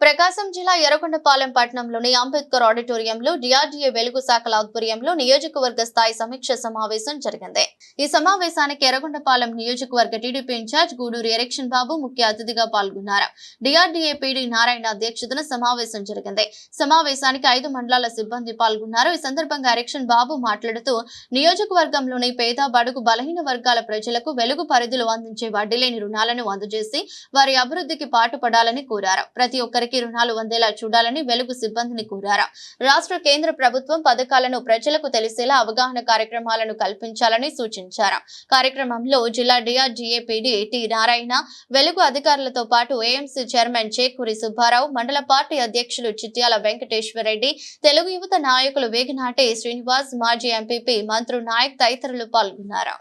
ప్రకాశం జిల్లా ఎర్రగొండపాలెం పట్టణంలోని అంబేద్కర్ ఆడిటోరియంలో డిఆర్డీఏ వెలుగు శాఖల ఆధ్వర్యంలో నియోజకవర్గ స్థాయి సమీక్ష సమావేశం జరిగింది. ఈ సమావేశానికి ఎర్రగొండపాలెం నియోజకవర్గ TDP in charge Guduru Erixion Babu ముఖ్య అతిథిగా పాల్గొన్నారు. డిఆర్డీఏ పీడీ నారాయణ అధ్యక్షతన సమావేశం జరిగింది. సమావేశానికి ఐదు మండలాల సిబ్బంది పాల్గొన్నారు. ఈ సందర్భంగా ఎరక్షన్ బాబు మాట్లాడుతూ నియోజకవర్గంలోని పేద బడుగు బలహీన వర్గాల ప్రజలకు వెలుగు పరిధిలో అందించే వడ్డీ లేని రుణాలను అందజేసి వారి అభివృద్ధికి పాటుపడాలని కోరారు. ప్రతి అందరికీ రుణాలు అందేలా చూడాలని వెలుగు సిబ్బందిని కోరారు. రాష్ట్ర కేంద్ర ప్రభుత్వం పథకాలను ప్రజలకు తెలిసేలా అవగాహన కార్యక్రమాలను కల్పించాలని సూచించారు. కార్యక్రమంలో జిల్లా డిఆర్జీఏపీడీ టి నారాయణ వెలుగు అధికారులతో పాటు ఏఎంసీ చైర్మన్ చేకూరి సుబ్బారావు మండల పార్టీ అధ్యక్షులు చిట్యాల వెంకటేశ్వరరెడ్డి తెలుగు యువత నాయకులు వేగనాటి శ్రీనివాస్ మాజీ ఎంపీపీ మంత్రు నాయక్ తదితరులు పాల్గొన్నారు.